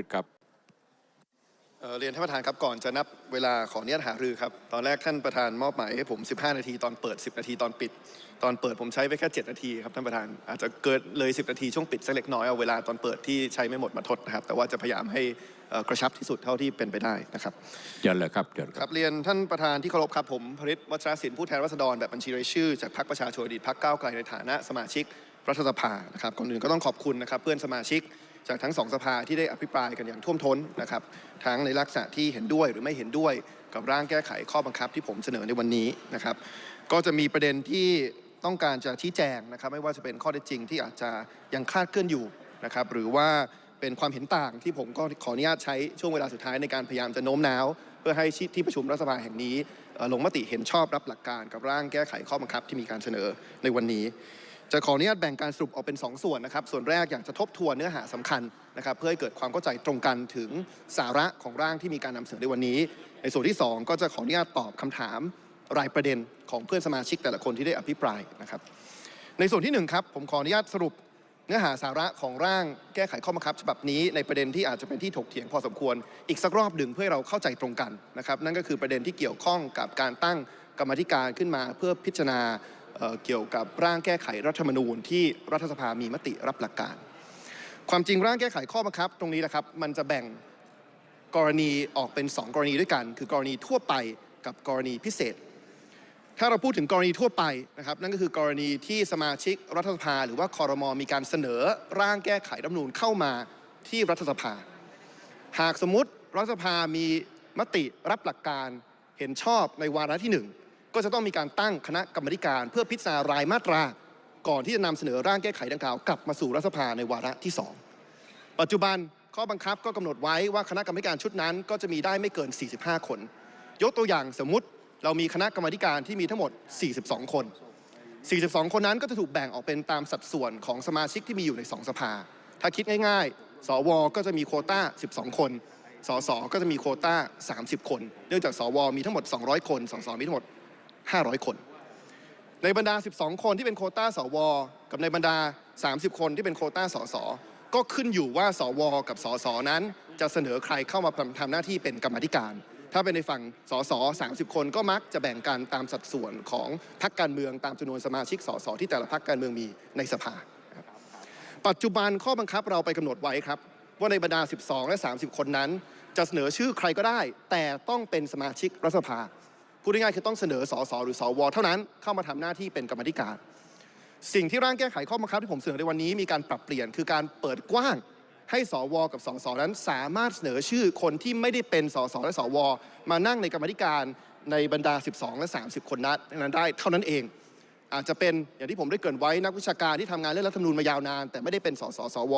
ฤทธิ์ครับเอ่อเรียนท่านประธานครับก่อนจะนับเวลาขออนุญาตหารือครับ ตอนแรกท่านประธานมอบหมายให้ผม 15 นาทีตอนเปิด 10 นาทีตอนปิด ตอนเปิดผมใช้ไปแค่ 7 นาทีครับท่านประธานอาจจะเกินเลย 10 นาทีช่วงปิดสักเล็กน้อยเอาเวลาตอนเปิดที่ใช้ไม่หมดมาทดนะครับ แต่ว่าจะพยายามให้เอ่อกระชับที่สุดเท่าที่เป็นไปได้นะครับเชิญเลยครับเชิญคครับรับเรียนท่านประธานที่เคารพครับผมพริตวัชรศิลป์ผู้แทนราษฎรแบบบัญชีรายชื่อจากพรรคประชาชนอดีตพรรคก้าวไกลในฐานะสมาชิกรัฐสภานะครับก่อนอื่นก็ต้องขอบคุณนะครับเพื่อนสมาชิก จากทั้งสองสภาที่ได้อภิปรายกันอย่างท่วมท้นนะครับทั้งในลักษณะที่เห็นด้วยหรือไม่เห็นด้วยกับร่างแก้ไขข้อบังคับที่ผมเสนอในวันนี้นะครับ ก็จะมีประเด็นที่ต้องการจะชี้แจงนะครับ ไม่ว่าจะเป็นข้อเท็จจริงที่อาจจะยังคลาดเคลื่อนอยู่นะครับ หรือว่าเป็นความเห็นต่างที่ผมก็ขออนุญาตใช้ช่วงเวลาสุดท้ายในการพยายามจะโน้มน้าว เพื่อให้ที่ประชุมรัฐสภาแห่งนี้ลงมติเห็นชอบรับหลักการกับร่างแก้ไขข้อบังคับที่มีการเสนอในวันนี้ จะขออนุญาตแบ่งการสรุปออกเป็น 2 ส่วนนะครับ ส่วนแรกอยากจะทบทวนเนื้อหาสำคัญนะครับ เพื่อให้เกิดความเข้าใจตรงกันถึงสาระของร่างที่มีการนำเสนอในวันนี้ ในส่วนที่ 2 ก็จะขออนุญาตตอบคำถามรายประเด็นของเพื่อนสมาชิกแต่ละคนที่ได้อภิปรายนะครับ ในส่วนที่หนึ่งครับผมขออนุญาตสรุปเนื้อหาสาระของร่างแก้ไขข้อบังคับ ฉบับนี้ในประเด็นที่อาจจะเป็นที่ถกเถียงพอสมควร อีกสักรอบหนึ่งเพื่อให้เราเข้าใจตรงกันนะครับ นั่นก็คือประเด็นที่เกี่ยวข้องกับการตั้งกรรมธิการขึ้นมาเพื่อพิจารณา เเกี่ยวกับร่างแก้ไขรัฐธรรมนูญที่รัฐสภามีมติรับหลักการ ความจริงร่างแก้ไขข้อบังคับ ตรงนี้นะครับมันจะแบ่งกรณีออกเป็น 2 กรณีด้วยกัน คือกรณีทั่วไปกับกรณีพิเศษ ถ้าเราพูดถึงกรณีทั่วไปนะครับนั่นก็คือกรณีที่สมาชิกรัฐสภา หรือว่าคอรมอมีการเสนอร่างแก้ไขรัฐมนูญเข้ามาที่รัฐสภา หากสมมติรัฐสภามีมติรับหลักการเห็นชอบในวาระที่หนึ่ง ก็จะต้องมีการตั้งคณะกรรมาธิการเพื่อพิจารณารายมาตรา ก่อนที่จะนำเสนอร่างแก้ไขดังกล่าวกลับมาสู่รัฐสภาในวาระที่สองปัจจุบันข้อบังคับก็กำหนดไว้ว่าคณะกรรมาธิการชุดนั้น ก็จะมีได้ไม่เกิน 45 คน ยกตัวอย่างสมมุติเรามีคณะกรรมาธิการที่มีทั้งหมด 42 คน 42 คนนั้นก็จะถูกแบ่งออกเป็นตามสัดส่วนของสมาชิกที่มีอยู่ใน 2 สภา ถ้าคิดง่ายๆ สว ก็จะมีโควต้า 12 คน สส ก็จะมีโควต้า 30 คน เนื่องจากสว มีทั้งหมด 200 คน สส มีทั้งหมด 500 คน ในบรรดา 12 คนที่เป็นโคต้าสว กับในบรรดา 30 คนที่เป็นโคต้าสสก็ขึ้นอยู่ว่าสว กับสสนั้น จะเสนอใครเข้ามาทำหน้าที่เป็นกรรมธิการ ถ้าเป็นในฝั่งสส30 คนก็มักจะแบ่งกันตามสัดส่วนของพรรคการเมืองตามจำนวนสมาชิกสสที่แต่ละพรรคการเมืองมีในสภา ปัจจุบันข้อบังคับเราไปกำหนดไว้ครับ ว่าในบรรดา 12 และ 30 คนนั้น จะเสนอชื่อใครก็ได้ แต่ต้องเป็นสมาชิกรัฐสภา พูดง่ายๆคือต้องเสนอสสหรือสวเท่านั้นเข้ามาทำหน้าที่เป็นกรรมธิการ สิ่งที่ร่างแก้ไขข้อบังคับที่ผมเสนอในวันนี้มีการปรับเปลี่ยนคือการเปิดกว้างให้สวกับสสนั้นสามารถเสนอชื่อคนที่ไม่ได้เป็นสสและสว มานั่งในกรรมธิการในบรรดา 12 และ 30 คนนั้นได้เท่านั้นเอง อาจจะเป็นอย่างที่ผมได้เกรินไว้นักวิชาการที่ทำงานเรื่องรัฐธรรมนูญมายาวนาน แต่ไม่ได้เป็นสสสว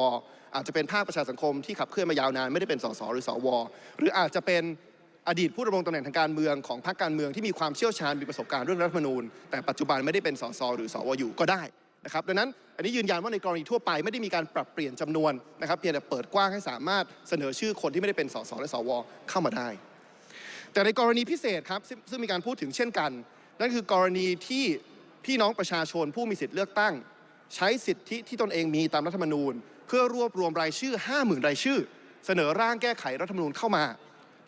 อาจจะเป็นภาคประชาสังคมที่ขับเคลื่อนมายาวนาน ไม่ได้เป็นสสหรือสว หรืออาจจะเป็น อดีตผู้ดำรงตำแหน่งทางการเมืองของพรรคการเมืองที่มีความเชี่ยวชาญมีประสบการณ์เรื่องรัฐธรรมนูญ แต่ปัจจุบันไม่ได้เป็นสสหรือสวอยู่ก็ได้นะครับดังนั้นอันนี้ยืนยันว่าในกรณีทั่วไปไม่ได้มีการปรับเปลี่ยนจำนวนนะครับเพียงแต่เปิดกว้างให้สามารถเสนอชื่อคนที่ไม่ได้เป็นสสและสวเข้ามาได้ แต่ในกรณีพิเศษครับซึ่งซึ่งมีการพูดถึงเช่นกัน นั่นคือกรณีที่พี่น้องประชาชนผู้มีสิทธิ์เลือกตั้ง ใช้สิทธิที่ตนเองมีตามรัฐธรรมนูญ เพื่อรวบรวมรายชื่อ 50,000 รายชื่อ เสนอร่างแก้ไขรัฐธรรมนูญเข้ามา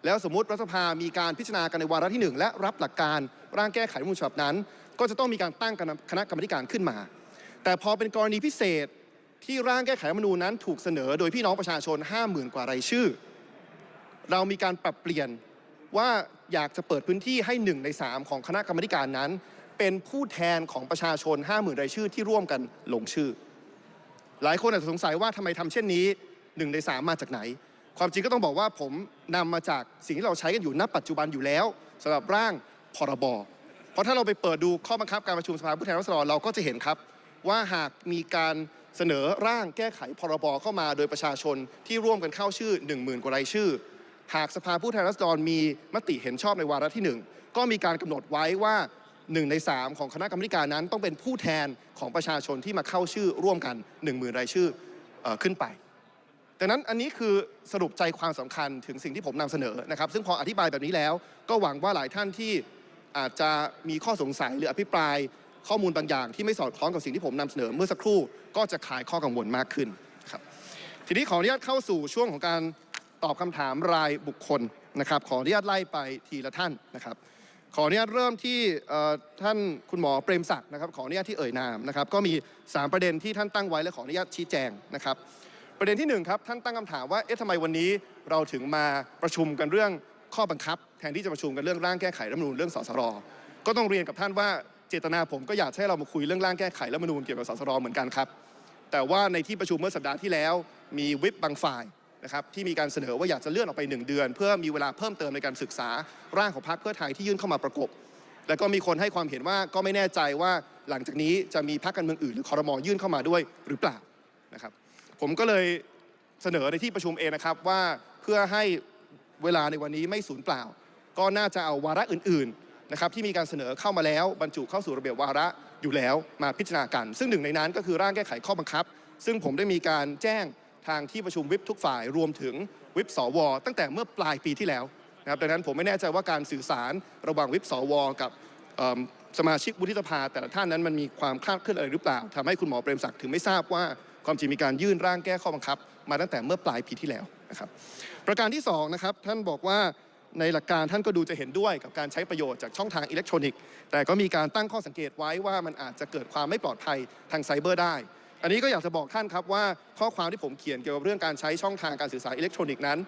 แล้วสมมติรัฐสภามีการพิจารณากันในวาระที่หนึ่งและรับหลักการร่างแก้ไขรัฐมนูญฉบับนั้น ก็จะต้องมีการตั้งคณะกรรมการขึ้นมา แต่พอเป็นกรณีพิเศษที่ร่างแก้ไขรัฐมนูญนั้นถูกเสนอ โดยพี่น้องประชาชน 50,000 กว่ารายชื่อ เรามีการปรับเปลี่ยนว่าอยากจะเปิดพื้นที่ให้หนึ่งใน 3 ของคณะกรรมการนั้น เป็นผู้แทนของประชาชน 50,000 รายชื่อที่ร่วมกันลงชื่อ หลายคนอาจจะสงสัยว่าทำไมทำเช่นนี้หนึ่งใน 3 มาจากไหน ความจริงก็ต้องบอกว่าผมนำมาจากสิ่งที่เราใช้กันอยู่ณปัจจุบันอยู่แล้วสำหรับร่างพรบเพราะถ้าเราไปเปิดดูข้อบังคับการประชุมสภาผู้แทนราษฎรเราก็จะเห็นครับ ว่าหากมีการเสนอร่างแก้ไขพรบเข้ามาโดยประชาชนที่ร่วมกันเข้าชื่อ 10,000 กว่ารายชื่อ หากสภาผู้แทนราษฎรมีมติเห็นชอบในวาระที่ 1 ก็มีการกำหนดไว้ว่า 1 ใน 3 ของคณะกรรมการนั้น ต้องเป็นผู้แทนของประชาชนที่มาเข้าชื่อร่วมกัน 10,000 รายชื่อออขึ้นไป ดังนั้นอันนี้คือสรุปใจความสำคัญถึงสิ่งที่ผมนำเสนอนะครับ ซึ่งพออธิบายแบบนี้แล้ว ก็หวังว่าหลายท่านที่อาจจะมีข้อสงสัยหรืออภิปรายข้อมูลบางอย่าง ที่ไม่สอดคล้องกับสิ่งที่ผมนำเสนอเมื่อสักครู่ก็จะคลายข้อกังวลมากขึ้นครับทีนี้ขออนุญาตเข้าสู่ช่วงของการตอบคำถามรายบุคคลนะครับ ขออนุญาตไล่ไปทีละท่านนะครับขออนุญาตเริ่มที่ท่านคุณหมอเปรมศักดิ์นะครับขออนุญาตที่เอ่ยนามนะครับ ก็มี 3 ประเด็นที่ท่านตั้งไว้และขออนุญาตชี้แจงนะครับ ประเด็นที่หนึ่งครับท่านตั้งคำถามว่าเอ๊ะทำไมวันนี้เราถึงมาประชุมกันเรื่องข้อบังคับ แทนที่จะประชุมกันเรื่องร่างแก้ไขรัฐมนูญเรื่องสสรก็ต้องเรียนกับท่านว่าเจตนาผมก็อยากให้เรามาคุยเรื่องร่างแก้ไขรัฐมนูญเกี่ยวกับสสรเหมือนกันครับ แต่ว่าในที่ประชุมเมื่อสัปดาห์ที่แล้ว มีวิปบางฝ่ายนะครับที่มีการเสนอว่าอยากจะเลื่อนออกไป 1 เดือน เพื่อมีเวลาเพิ่มเติมในการศึกษาร่างของพรรคเพื่อไทยที่ยื่นเข้ามาประกบ แล้วก็มีคนให้ความเห็นว่าก็ไม่แน่ใจว่าหลังจากนี้จะมีพรรคการเมืองอื่นหรือคอรมอยื่นเข้ามาด้วยหรือเปล่านะครับ ผมก็เลยเสนอในที่ประชุมเองนะครับว่าเพื่อให้เวลาในวันนี้ไม่สูญเปล่า ก็น่าจะเอาวาระอื่นๆนะครับที่มีการเสนอเข้ามาแล้ว บรรจุเข้าสู่ระเบียบวาระอยู่แล้วมาพิจารณากัน ซึ่งหนึ่งในนั้นก็คือร่างแก้ไขข้อบังคับ ซึ่งผมได้มีการแจ้งทางที่ประชุมวิปทุกฝ่ายรวมถึงวิปสว ตั้งแต่เมื่อปลายปีที่แล้วนะครับดังนั้นผมไม่แน่ใจว่าการสื่อสารระหว่างวิปสว กับสมาชิกวุฒิสภา แต่ละท่านนั้นมันมีความคลาดเคลื่อนอะไรหรือเปล่าทำให้คุณหมอเปรมศักดิ์ถึงไม่ทราบว่า ความจริงมีการยื่นร่างแก้ข้อบังคับ มาตั้งแต่เมื่อปลายปีที่แล้วนะครับ ประการที่สองนะครับท่านบอกว่าในหลักการท่านก็ดูจะเห็นด้วยกับการใช้ประโยชน์จากช่องทางอิเล็กทรอนิกส์ แต่ก็มีการตั้งข้อสังเกตไว้ว่ามันอาจจะเกิดความไม่ปลอดภัยทางไซเบอร์ได้ อันนี้ก็อยากจะบอกท่านครับว่าข้อความที่ผมเขียนเกี่ยวกับเรื่องการใช้ช่องทางการสื่อสารอิเล็กทรอนิกส์นั้น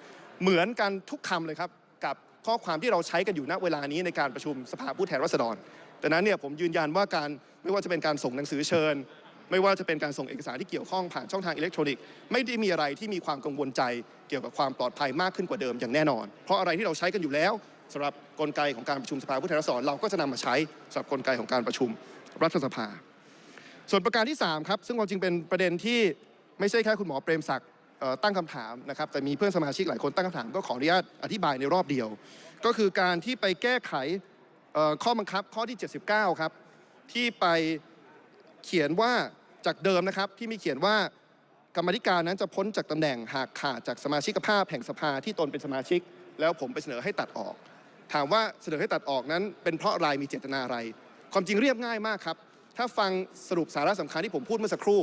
เหมือนกันทุกคำเลยครับกับข้อความที่เราใช้กันอยู่ณเวลานี้ในการประชุมสภาผู้แทนราษฎรดังนั้นเนี่ยผมยืนยันว่าการไม่ว่าจะเป็นการส่งหนังสือเชิญ ไม่ว่าจะเป็นการส่งเอกสารที่เกี่ยวข้องผ่านช่องทางอิเล็กทรอนิกส์ไม่ได้มีอะไรที่มีความกังวลใจเกี่ยวกับความปลอดภัยมากขึ้นกว่าเดิมอย่างแน่นอน เพราะอะไรที่เราใช้กันอยู่แล้วสำหรับกลไกของการประชุมสภาผู้แทนราษฎรเราก็จะนำมาใช้สำหรับกลไกของการประชุมรัฐสภา ส่วนประการที่3ครับซึ่งความจริงเป็นประเด็นที่ไม่ใช่แค่คุณหมอเปรมศักดิ์ตั้งคำถามนะครับแต่มีเพื่อนสมาชิกหลายคนตั้งคำถามก็ขออนุญาตอธิบายในรอบเดียว ก็คือการที่ไปแก้ไขข้อบังคับข้อที่ 79 ครับ ที่ไป เขียนว่าจากเดิมนะครับที่มีเขียนว่ากรรมธิการนั้นจะพ้นจากตำแหน่งหากขาดจากสมาชิกภาพแห่งสภาที่ตนเป็นสมาชิก แล้วผมไปเสนอให้ตัดออก ถามว่าเสนอให้ตัดออกนั้น เป็นเพราะอะไรมีเจตนาอะไร ความจริงเรียบง่ายมากครับ ถ้าฟังสรุปสาระสำคัญที่ผมพูดเมื่อสักครู่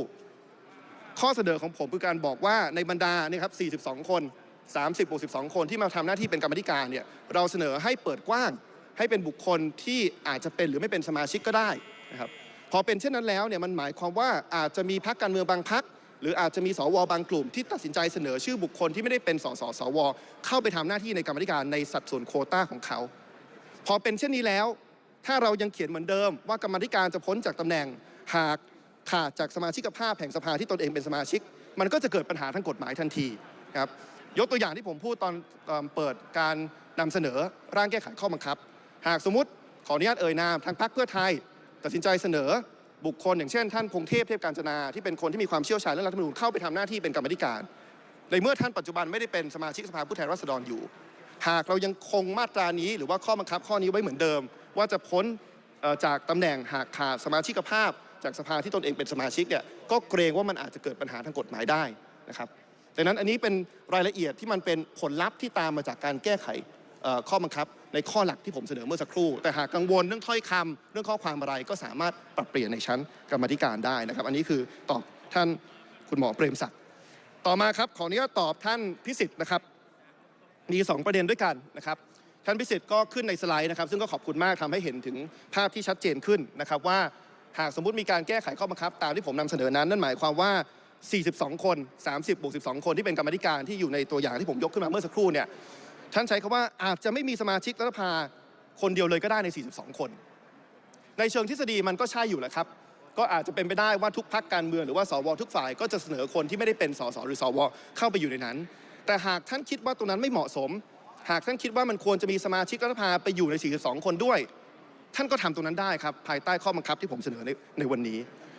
ข้อเสนอของผมคือการบอกว่าในบรรดาเนี่ยครับ 42 คน 30บวก12 คนที่มาทำหน้าที่เป็นกรรมธิการเนี่ยเราเสนอให้เปิดกว้างให้เป็นบุคคลที่อาจจะเป็นหรือไม่เป็นสมาชิกก็ได้นะครับ อเป็นเช่นนั้นแล้วเนี่ยมันหมายความว่าอาจจะมีพรรคการเมืองบางพรรคหรืออาจจะมีสวบางกลุ่มที่ตัดสินใจเสนอชื่อบุคคลที่ไม่ได้เป็นสสสว เข้าไปทำหน้าที่ในกรรมธิการในสัดส่วนโคต้าของเขา พอเป็นเช่นนี้แล้ว ถ้าเรายังเขียนเหมือนเดิม ว่ากรรมธิการจะพ้นจากตำแหน่งหากขาดจากสมาชิกภาพแห่งสภาที่ตนเองเป็นสมาชิก มันก็จะเกิดปัญหาทางกฎหมายทันทีครับยกตัวอย่างที่ผมพูดตอนเปิดการนำเสนอร่างแก้ไขข้อบังคับ หากสมมติขออนุญาตเอ่ยนามทางพรรคเพื่อไทย ตัดสินใจเสนอบุคคลอย่างเช่นท่านพงเทพเทพการจนาที่เป็นคนที่มีความเชี่ยวชาญเรื่องรัฐธรรมนูญเข้าไปทำหน้าที่เป็นกรรมธิการ ในเมื่อท่านปัจจุบันไม่ได้เป็นสมาชิกสภาผู้แทนราษฎรอยู่ หากเรายังคงมาตรานี้ หรือว่าข้อบังคับข้อนี้ไว้เหมือนเดิม ว่าจะพ้นจากตำแหน่งหากขาดสมาชิกภาพ จากสภาที่ตนเองเป็นสมาชิกเนี่ยก็เกรงว่ามันอาจจะเกิดปัญหาทางกฎหมายได้นะครับดังนั้นอันนี้เป็นรายละเอียดที่มันเป็นผลลัพธ์ที่ตามมาจากการแก้ไข ข้อบังคับในข้อหลักที่ผมเสนอเมื่อสักครู่ แต่หากกังวลเรื่องถ้อยคำเรื่องข้อความอะไรก็สามารถปรับเปลี่ยนในชั้นกรรมธิการได้นะครับ อันนี้คือตอบท่านคุณหมอเปรมศักดิ์ต่อมาครับขออนุญาตตอบท่านพิสิทธิ์นะครับมี 2 ประเด็นด้วยกันนะครับท่านพิสิทธิ์ก็ขึ้นในสไลด์นะครับ ซึ่งก็ขอบคุณมากทำให้เห็นถึงภาพที่ชัดเจนขึ้นนะครับว่าหากสมมุติมีการแก้ไขข้อบังคับ ตามที่ผมนำเสนอนั้น นั่นหมายความว่า 42 คน 30บวก12 คนที่เป็นกรรมธิการที่อยู่ในตัวอย่างที่ผมยกขึ้นมาเมื่อสักครู่เนี่ย ท่านใช้คำว่าอาจจะไม่มีสมาชิกรัฐสภาคนเดียวเลยก็ได้ใน 42 คน ในเชิงทฤษฎีมันก็ใช่อยู่แหละครับ ก็อาจจะเป็นไปได้ว่าทุกพักการเมืองหรือว่าสวทุกฝ่ายก็จะเสนอคนที่ไม่ได้เป็นสสหรือสวเข้าไปอยู่ในนั้น แต่หากท่านคิดว่าตรงนั้นไม่เหมาะสม หากท่านคิดว่ามันควรจะมีสมาชิกรัฐสภาไปอยู่ใน 42 คนด้วย ท่านก็ทำตรงนั้นได้ครับภายใต้ข้อบังคับที่ผมเสนอในในวันนี้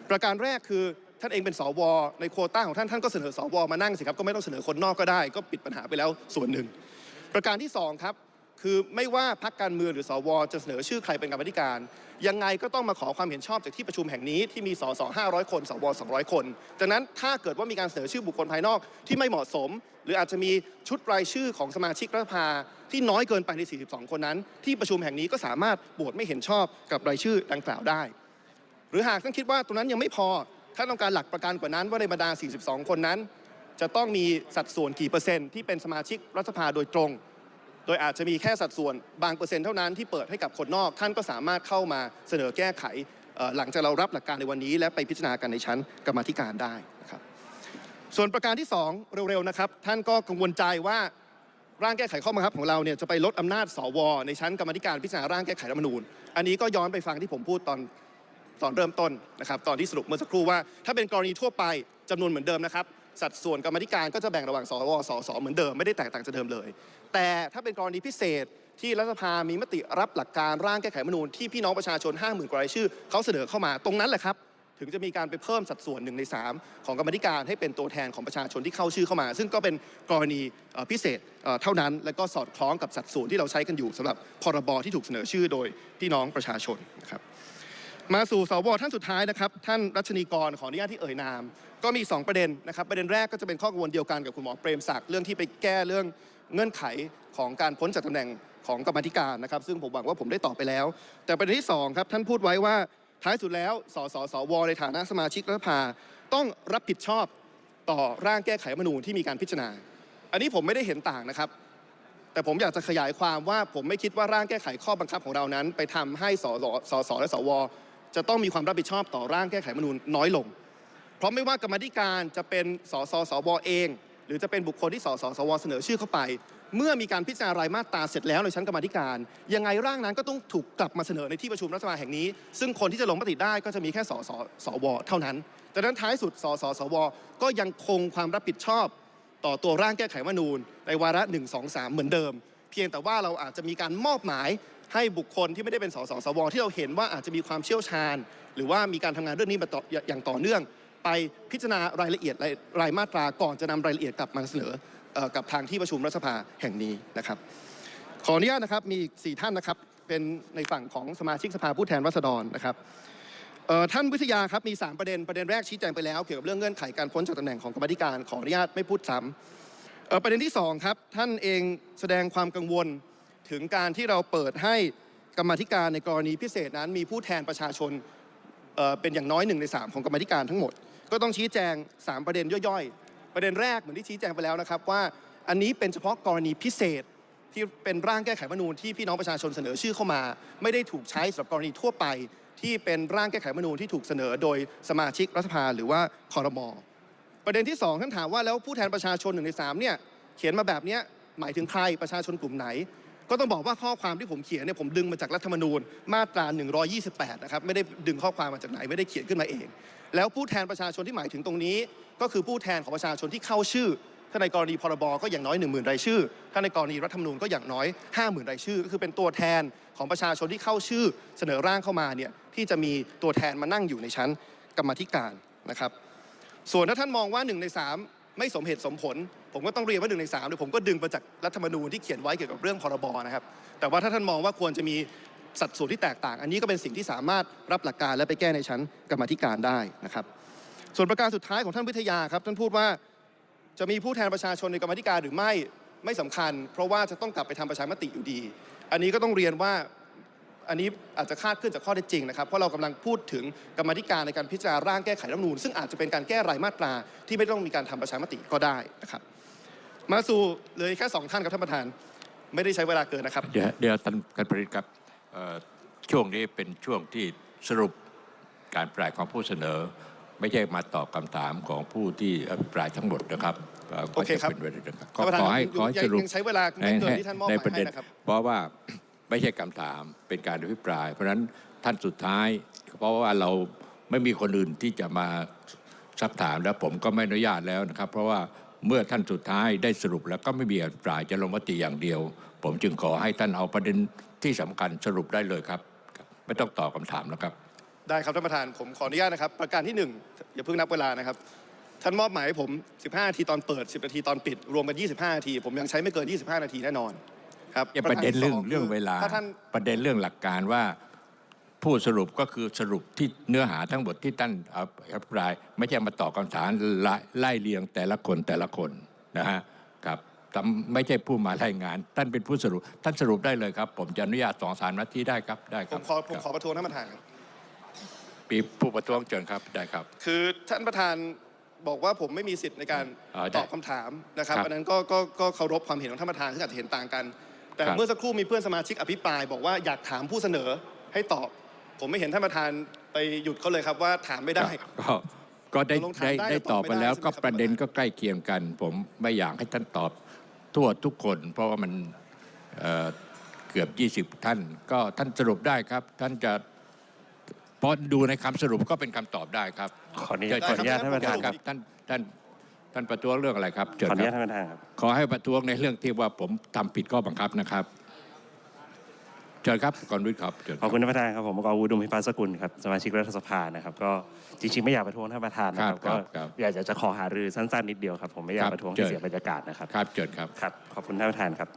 ประการแรกคือท่านเองเป็นสวในโควต้าของท่านท่านก็เสนอสวมานั่งสิครับก็ไม่ต้องเสนอคนนอกก็ได้ ก็ปิดปัญหาไปแล้วส่วนหนึ่ง ประการที่สองครับ คือไม่ว่าพรรคการเมืองหรือสวจะเสนอชื่อใครเป็นกรรมธิการ ยังไงก็ต้องมาขอความเห็นชอบจากที่ประชุมแห่งนี้ที่มีสส500 คนสว200 คนดังนั้นถ้าเกิดว่ามีการเสนอชื่อบุคคลภายนอกที่ไม่เหมาะสม หรืออาจจะมีชุดรายชื่อของสมาชิกรัฐสภาที่น้อยเกินไปใน 42 คนนั้น ที่ประชุมแห่งนี้ก็สามารถโหวตไม่เห็นชอบกับรายชื่อดังกล่าวได้ หรือหากท่านคิดว่าตรงนั้นยังไม่พอท่านต้องการหลักประกันกว่านั้นว่าในบรรดา 42 คนนั้น จะต้องมีสัดส่วนกี่เปอร์เซ็นต์ที่เป็นสมาชิกรัฐสภาโดยตรง โดยอาจจะมีแค่สัดส่วนบางเปอร์เซ็นต์เท่านั้นที่เปิดให้กับคนนอก ท่านก็สามารถเข้ามาเสนอแก้ไขหลังจากเรารับหลักการในวันนี้ และไปพิจารณากันในชั้นกรรมธิการได้นะครับ ส่วนประการที่ 2 เร็วๆนะครับ ท่านก็กังวลใจว่าร่างแก้ไขข้อบังคับของเราเนี่ยจะไปลดอำนาจสวในชั้นกรรมธิการพิจารณาร่างแก้ไขรัฐมนูญ อันนี้ก็ย้อนไปฟังที่ผมพูดตอนตอนเริ่มต้นนะครับตอนที่สรุปเมื่อสักครู่ว่า ถ้าเป็นกรณีทั่วไปจำนวนเหมือนเดิมนะครับ สัดส่วนกรรมธิการก็จะแบ่งระหว่างสวสสเหมือนเดิมไม่ได้แตกต่างจากเดิมเลย แต่ถ้าเป็นกรณีพิเศษที่รัฐสภามีมติรับหลักการร่างแก้ไขมนูญที่พี่น้องประชาชน 50,000กว่ารายชื่อเขาเสนอเข้ามาตรงนั้นแหละครับ ถึงจะมีการไปเพิ่มสัดส่วนหนึ่งใน 3 ของกรรมธิการให้เป็นตัวแทนของประชาชนที่เข้าชื่อเข้ามา ซึ่งก็เป็นกรณีพิเศษเอ่อเท่านั้น และก็สอดคล้องกับสัดส่วนที่เราใช้กันอยู่สำหรับพรบที่ถูกเสนอชื่อโดยพี่น้องประชาชนนะครับ มาสู่สวท่านสุดท้ายนะครับ ท่านรัชนีกรขออนุญาตที่เอ่ยนาม ก็มี 2 ประเด็นนะครับ ประเด็นแรกก็จะเป็นข้อกังวลเดียวกันกับคุณหมอเปรมศักดิ์เรื่องที่ไปแก้เรื่องเงื่อนไขของการพ้นจากตำแหน่งของกรรมธิการนะครับ ซึ่งผมหวังว่าผมได้ตอบไปแล้ว แต่ประเด็นที่2ครับท่านพูดไว้ว่าท้ายสุดแล้วสสสวในฐานะสมาชิกรัฐสภาต้องรับผิดชอบต่อร่างแก้ไขมนูญที่มีการพิจารณา อันนี้ผมไม่ได้เห็นต่างนะครับ แต่ผมอยากจะขยายความว่าผมไม่คิดว่าร่างแก้ไขข้อบังคับของเรานั้น ไปทำให้สสสสและสว จะต้องมีความรับผิดชอบต่อร่างแก้ไขมนูญน้อยลง เพราะไม่ว่ากรรมธิการจะเป็นสสสวเอง หรือจะเป็นบุคคลที่สสสวเสนอชื่อเข้าไป เมื่อมีการพิจารณารายมาตราเสร็จแล้วในชั้นกรรมธิการ ยังไงร่างนั้นก็ต้องถูกกลับมาเสนอในที่ประชุมรัฐสภาแห่งนี้ ซึ่งคนที่จะลงมติได้ก็จะมีแค่สสสวเท่านั้นดังนั้นท้ายสุดสสสวก็ยังคงความรับผิดชอบ ต่อตัวร่างแก้ไขรัฐธรรมนูญในวาระ1 2 3 เหมือนเดิม เพียงแต่ว่าเราอาจจะมีการมอบหมาย ให้บุคคลที่ไม่ได้เป็นสสสวที่เราเห็นว่าอาจจะมีความเชี่ยวชาญ หรือว่ามีการทำงานเรื่องนี้มาต่ออย่างต่อเนื่อง ไปพิจารณารายละเอียดรายมาตราก่อนจะนำรายละเอียดกลับมาเสนอกับทางที่ประชุมรัฐสภาแห่งนี้นะครับ ขออนุญาตนะครับมีอีกสี่ท่านนะครับเป็นในฝั่งของสมาชิกสภาผู้แทนราษฎรนะครับท่านวิทยาครับมี 3 ประเด็นประเด็นแรกชี้แจงไปแล้วเกี่ยวกับเรื่องเงื่อนไขการพ้นจากตำแหน่งของกรรมธิการขออนุญาตไม่พูดซ้ำประเด็นที่สองครับท่านเองแสดงความกังวล ถึงการที่เราเปิดให้กรรมธิการในกรณีพิเศษนั้น มีผู้แทนประชาชนเเป็นอย่างน้อยหนึ่งในสามของกรรมธิการทั้งหมด ก็ต้องชี้แจง 3 ประเด็นย่อยๆ ประเด็นแรกเหมือนที่ชี้แจงไปแล้วนะครับว่าอันนี้เป็นเฉพาะกรณีพิเศษที่เป็นร่างแก้ไขรัฐธรรมนูญที่พี่น้องประชาชนเสนอชื่อเข้ามา ไม่ได้ถูกใช้สำหรับกรณีทั่วไป ที่เป็นร่างแก้ไขรัฐธรรมนูญที่ถูกเสนอโดยสมาชิกรัฐสภาหรือว่าคอรมอประเด็นที่สองท่านถามว่าแล้วผู้แทนประชาชนหนึ่งในสามเนี่ยเขียนมาแบบนี้หมายถึงใครประชาชนกลุ่มไหน ก็ต้องบอกว่าข้อความที่ผมเขียนเนี่ยผมดึงมาจากรัฐธรรมนูญมาตรา 128 นะครับไม่ได้ดึงข้อความมาจากไหนไม่ได้เขียนขึ้นมาเอง แล้วผู้แทนประชาชนที่หมายถึงตรงนี้ ก็คือผู้แทนของประชาชนที่เข้าชื่อถ้าในกรณีพรบก็อย่างน้อย 1 0,000 รายชื่อ ถ้าในกรณีรัฐธรรมนูญก็อย่างน้อย 50,000 รายชื่อ ก็คือเป็นตัวแทนของประชาชนที่เข้าชื่อ เสนอร่างเข้ามาเนี่ยที่จะมีตัวแทนมานั่งอยู่ในชั้นกรรมธิการนะครับ ส่วนถ้าท่านมองว่า1ใน3 ไม่สมเหตุสมผล ผมก็ต้องเรียนว่า1ใน3เนี่ยผมก็ดึงมาจากรัฐธรรมนูญที่เขียนไว้เกี่ยวกับเรื่องพรบนะครับ แต่ว่าถ้าท่านมองว่าควรจะมีสัดส่วนที่แตกต่าง อันนี้ก็เป็นสิ่งที่สามารถรับหลักการและไปแก้ในชั้นกรรมธิการได้นะครับ ส่วนประการสุดท้ายของท่านวิทยาครับ ท่านพูดว่าจะมีผู้แทนประชาชนในกรรมธิการหรือไม่ไม่สำคัญ เพราะว่าจะต้องกลับไปทำประชามติอยู่ดี อันนี้ก็ต้องเรียนว่า อันนี้อาจจะคาดขึ้นจากข้อเท็จจริงนะครับ เพราะเรากำลังพูดถึงกรรมาธิการในการพิจารณาร่างแก้ไขรัฐธรรมนูญซึ่งอาจจะเป็นการแก้รายมาตราที่ไม่ต้องมีการทำประชามติก็ได้นะครับ มาสู่เลยแค่สองท่านครับท่านประธาน ไม่ได้ใช้เวลาเกินนะครับ เดี๋ยวเดี๋ยวท่านกันผลิตครับเอ่อช่วงนี้เป็นช่วงที่สรุปการปรายของผู้เสนอ ไม่ใช่มาตอบคำถามของผู้ที่อภิปรายทั้งหมดนะครับอ่อโอเคครับก็จะเป็นเวลานะครับขท่านประธานขอให้ยังขอให้ยังสรุปยังใช้เวลาไม่เกินที่ท่านมอบหในมายประเด็นให้นะครับเพราะว่า ไม่ใช่คำถามเป็นการอภิปราย เพราะฉะนั้นท่านสุดท้าย เพราะว่าเราไม่มีคนอื่นที่จะมาซักถามแล้วผมก็ไม่อนุญาตแล้วนะครับ เพราะว่าเมื่อท่านสุดท้ายได้สรุปแล้วก็ไม่มีอภิปรายจะลงมติอย่างเดียว ผมจึงขอให้ท่านเอาประเด็นที่สำคัญสรุปได้เลยครับ ไม่ต้องตอบคำถามนะครับ ได้ครับท่านประธานผมขออนุญาตนะครับ ประการที่หนึ่งอย่าเพิ่งนับเวลานะครับท่านมอบหมายให้ผม 15นาทีตอนเปิด 10 นาทีตอนปิด รวมกัน 25นาที ผมยังใช้ไม่เกิน 25 นาทีแน่นอน ครับอย่าประเด็นเรื่องาที่สเรื่องเวลา ถ้าท่าน ประเด็นเรื่องหลักการว่า ผู้สรุปก็คือสรุปที่เนื้อหาทั้งหมดที่ท่านอภิปราย ไม่ใช่มาตอบคำถามไล่ไล่เรียงแต่ละคนแต่ละคนนะฮะครับทำไม่ใช่ผู้มารายงาน ท่านเป็นผู้สรุป ท่านสรุปได้เลยครับ ผมจะอนุญาตสองสามนาทีได้ครับได้คผรับมขอผมคขอประท้วงท่านประธานครับปีผู้ประท้วงเชิญครับได้ครับ คือท่านประธานบอกว่าผมไม่มีสิทธิ์ในการอ่าได้ตอบคำถามนะครับครับอันนั้นก็ก็ก็เคารพความเห็นของท่านประธานที่อาจจะเห็นต่างกัน แต่ครับเมื่อสักครู่มีเพื่อนสมาชิกอภิปรายบอกว่าอยากถามผู้เสนอให้ตอบ ผมไม่เห็นท่านประธานไปหยุดเขาเลยครับว่าถามไม่ได้ ก็ก็ได้ตกลงถามได้ได้ได้หรือตอบไปแล้วตอบไม่ได้ก็ใช่ไหมครับประเด็นก็ใกล้เคียงกัน ผมไม่อยากให้ท่านตอบทั่วทุกคน เพราะว่ามันเอ่อเกือบ 20 ท่าน ก็ท่านสรุปได้ครับ ท่านจะเพราะดูในคำสรุปก็เป็นคำตอบได้ครับขออนุญาตเชิญขออนุญาตท่านประธานครับท่านท่าน ท่านประท้วงเรื่องอะไรครับเชิญขออนุคญาตรับท่านประธานครับ ขอให้ประท้วงในเรื่องที่ว่าผมทำผิดข้อบังคับนะครับเชิญครับกรวิทย์ครับเชิญขอบคุณท่านประธานครับผมกอวุดุมพิพัฒน์สกุลครับสมาชิกรัฐสภานะครับก็จริงๆไม่อยากประท้วงท่านประธานนะครับครัก็บครับอยากจะจะขอหารือสั้นๆนิดเดียวครับผมไม่อยาคกรับประท้วงเชิให้ญเสียบรรยากาศนะครับครับเชิญครับ ครับขอบคุณท่านประธานครับ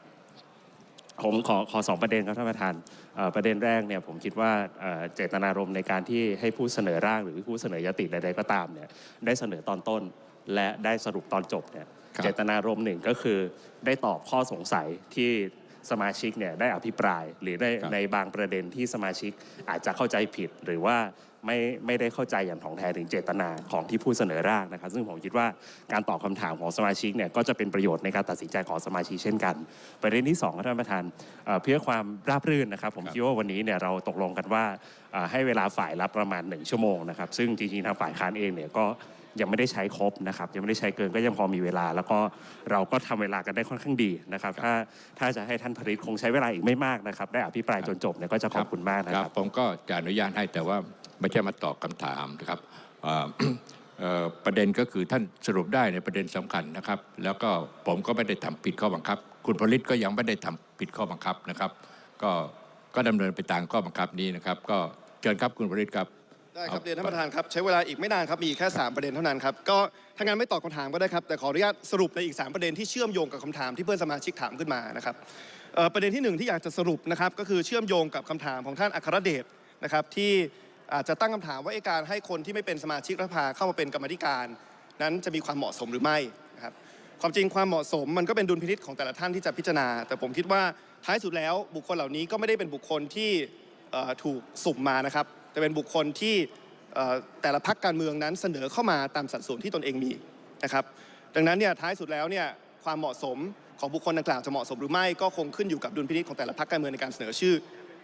ผมขอขอสองประเด็นครับท่านประธานเอ่อประเด็นแรกเนี่ยผมคิดว่าเอ่อเจตนารมณ์ในการที่ให้ผู้เสนอร่างหรือผู้เสนอยติใดๆก็ตามเนี่ยได้เสนอตอนต้น และได้สรุปตอนจบเนี่ยครับ เจตนารมณ์หนึ่งก็คือได้ตอบข้อสงสัยที่สมาชิกเนี่ยได้อภิปราย หรือได้ครับในบางประเด็นที่สมาชิกอาจจะเข้าใจผิด หรือว่า ไม่ไม่ได้เข้าใจอย่างถ่องแท้ถึงเจตนาของที่ผู้เสนอร่างนะครับซึ่งผมคิดว่าการตอบคำถามของสมาชิกเนี่ยก็จะเป็นประโยชน์ในการตัดสินใจของสมาชิกเช่นกัน ประเด็นที่สองครับท่านประธานเพื่อความราบรื่นนะครับ ผมคิดว่าวันนี้เนี่ยเราตกลงกันว่าให้เวลาฝ่ายละประมาณ 1 ชั่วโมงนะครับซึ่งจริงๆทางฝ่ายค้านเองเนี่ยก็ยังไม่ได้ใช้ครบนะครับยังไม่ได้ใช้เกินก็ยังพอมีเวลา แล้วก็เราก็ทำเวลากันได้ค่อนข้างดีนะครับ ถ้าถ้าจะให้ท่านผลิตคงใช้เวลาอีกไม่มากนะครับ ได้อภิปรายจนจบเนี่ยก็จะขอบคุณมากนะครัรับบผมก็จะอนุญาตให้แต่ว่า ไม่ใช่มาตอบคำถามนะครับเอ่อเอ่อประเด็นก็คือท่านสรุปได้ในประเด็นสำคัญนะครับ แล้วก็ผมก็ไม่ได้ทำผิดข้อบังคับ คุณผลิตก็ยังไม่ได้ทำผิดข้อบังคับนะครับ ก็ก็ดำเนินไปตามข้อบังคับนี้นะครับ ก็เชิญครับคุณผลิตครับได้ครับเอาเรียนท่านประธานครับใช้เวลาอีกไม่นานครับมีอีกแค่ 3 ประเด็นเท่านั้นครับก็ถ้างั้นไม่ตอบคำถามก็ได้ครับแต่ขออนุญาตสรุปในอีก 3 ประเด็นที่เชื่อมโยงกับคำถามที่เพื่อนสมาชิกถามขึ้นมานะครับเอ่อประเด็นที่หนึ่งที่อยากจะสรุปนะครับก็คือเชื่อมโยงกับคำถามของท่านอัครเดชนะครับที่ อาจจะตั้งคำถามว่าการให้คนที่ไม่เป็นสมาชิกรัฐสภาเข้ามาเป็นกรรมธิการ นั้นจะมีความเหมาะสมหรือไม่นะครับความจริงความเหมาะสมมันก็เป็นดุลพินิษของแต่ละท่านที่จะพิจารณา แต่ผมคิดว่าท้ายสุดแล้วบุคคลเหล่านี้ก็ไม่ได้เป็นบุคคลที่ถูกสุ่มมานะครับ แต่เป็นบุคคลที่แต่ละพักการเมืองนั้นเสนอเข้ามาตามสัดส่วนที่ตนเองมีนะครับ ดังนั้นเนี่ยท้ายสุดแล้วเนี่ยความเหมาะสมของบุคคลดังกล่าวจะเหมาะสมหรือไม่ก็คงขึ้นอยู่กับดุลพินิจของแต่ละพักการเมืองในการเสนอชื่อ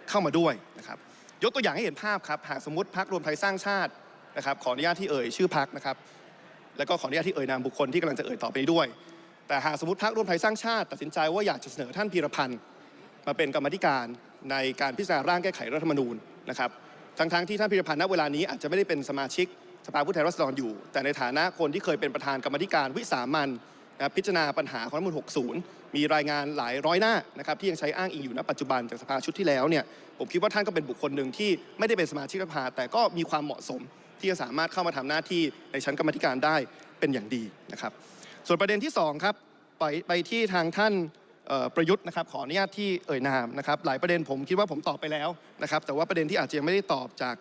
เข้ามาด้วยนะครับ ยกตัวอย่างให้เห็นภาพครับหากสมมติพักรวมไทยสร้างชาตินะครับขออนุญาตที่เอ่ยชื่อพักนะครับแล้วก็ขออนุญาตที่เอ่ยนามบุคคลที่กำลังจะเอ่ยต่อไปด้วย แต่หากสมมติพักรวมไทยสร้างชาติตัดสินใจว่าอยากจะเสนอท่านพีรพันธ์มาเป็นกรรมธิการในการพิจารณาร่างแก้ไขรัฐธรรมนูญนะครับทั้งๆที่ท่านพิรพันธ์ณเวลานี้อาจจะไม่ได้เป็นสมาชิกสภาผู้แทนราษฎรอยู่ แต่ในฐานะคนที่เคยเป็นประธานกรรมธิการวิสามัน พิจารณาปัญหาของรัฐมนูญ60 มีรายงานหลายร้อยหน้านะครับที่ยังใช้อ้างอิงอยู่ณปัจจุบันจากสภาชุดที่แล้วเนี่ยผมคิดว่าท่านก็เป็นบุคคลหนึ่งที่ไม่ได้เป็นสมาชิกสภา แต่ก็มีความเหมาะสมที่จะสามารถเข้ามาทำหน้าที่ในชั้นกรรมธิการได้เป็นอย่างดีนะครับ ส่วนประเด็นที่สองครับไปไปที่ทางท่านประยุทธ์นะครับขออนุญาตที่เอ่ยนามนะครับหลายประเด็นผมคิดว่าผมตอบไปแล้วนะครับแต่ว่าประเด็นที่อาจจะยังไม่ได้ตอบจาก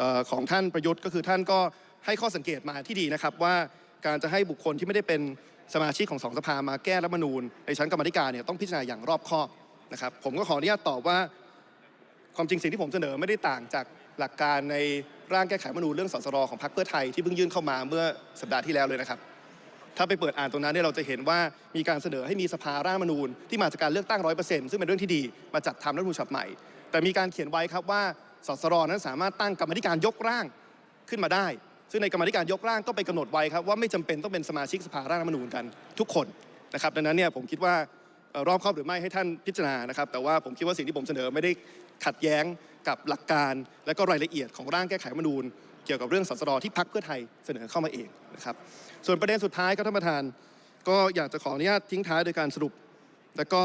ออของท่านประยุทธ์ก็คือท่านก็ให้ข้อสังเกตมาที่ดีนะครับว่าการจะให้บุคคลที่ไม่ได้เป็น สมาชิกของสองสภามาแก้รัฐมนูญในชั้นกรรมธิการเนี่ยต้องพิจารณาอย่างรอบคอบนะครับผมก็ขออนุญาตตอบว่า ความจริงสิ่งที่ผมเสนอไม่ได้ต่างจากหลักการในร่างแก้ไขรัฐมนูญเรื่องสสรของพรรคเพื่อไทยที่เพิ่งยื่นเข้ามาเมื่อสัปดาห์ที่แล้วเลยนะครับ ถ้าไปเปิดอ่านตรงนั้นเนี่ยเราจะเห็นว่ามีการเสนอให้มีสภาร่างรัฐมนูญที่มาจากการเลือกตั้งร้อยเปอร์เซ็นต์ซึ่งเป็นเรื่องที่ดีมาจัดทำรัฐมนูญฉบับใหม่ แต่มีการเขียนไว้ครับว่าสสรนั้นสามารถตั้งกรรมธิการยกร่างขึ้นมาได้ ซึ่งในกรรมาธิการยกร่างก็ไปกำหนดไว้ครับว่าไม่จำเป็นต้องเป็นสมาชิกสภาร่างรัฐมนูญกันทุกคนนะครับดังนั้นเนี่ยผมคิดว่ารอบครอบหรือไม่ให้ท่านพิจารณานะครับ แต่ว่าผมคิดว่าสิ่งที่ผมเสนอไม่ได้ขัดแย้งกับหลักการ และก็รายละเอียดของร่างแก้ไขรัฐมนูญ เกี่ยวกับเรื่องสสรที่พรรคเพื่อไทยเสนอเข้ามาเองนะครับ ส่วนประเด็นสุดท้ายครับท่านประธาน ก็อยากจะขออนุญาตทิ้งท้ายโดยการสรุป แล้วก็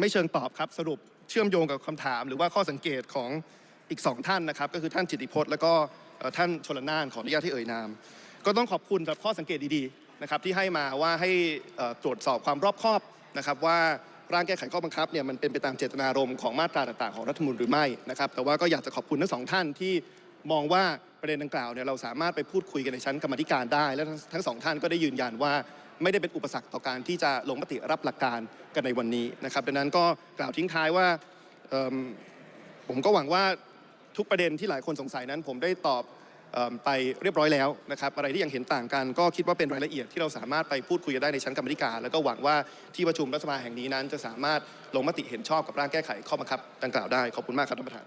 ไม่เชิงตอบครับสรุปเชื่อมโยงกับคำถาม หรือว่าข้อสังเกตของอีกสองท่านนะครับ ก็คือท่านจิติพจน์ แล้วก็ ท่านชลนานขออนุญาตที่เอ่ยนาม ก็ต้องขอบคุณสำหรับข้อสังเกตดีๆนะครับที่ให้มาว่าให้ตรวจสอบความรอบคอบนะครับว่าร่างแก้ไขข้อบังคับเนี่ยมันเป็นไปตามเจตนารมณ์ของมาตราต่างๆของรัฐมนูญหรือไม่นะครับแต่ว่าก็อยากจะขอบคุณทั้งสองท่านที่มองว่าประเด็นดังกล่าวเนี่ยเราสามารถไปพูดคุยกันในชั้นกรรมธิการได้ และทั้งสองท่านก็ได้ยืนยันว่าไม่ได้เป็นอุปสรรคต่อการที่จะลงมติรับหลักการกันในวันนี้นะครับดังนั้นก็กล่าวทิ้งท้ายว่าผมก็หวังว่า ทุกประเด็นที่หลายคนสงสัยนั้น ผมได้ตอบเอิ่มไปเรียบร้อยแล้วนะครับอะไรที่ยังเห็นต่างกัน ก็คิดว่าเป็นรายละเอียดที่เราสามารถไปพูดคุยกันได้ในชั้นกรรมธิการ แล้วก็หวังว่าที่ประชุมรัฐสภาแห่งนี้นั้น จะสามารถลงมติเห็นชอบกับร่างแก้ไขข้อบังคับดังกล่าวได้ขอบคุณมากครับท่านประธาน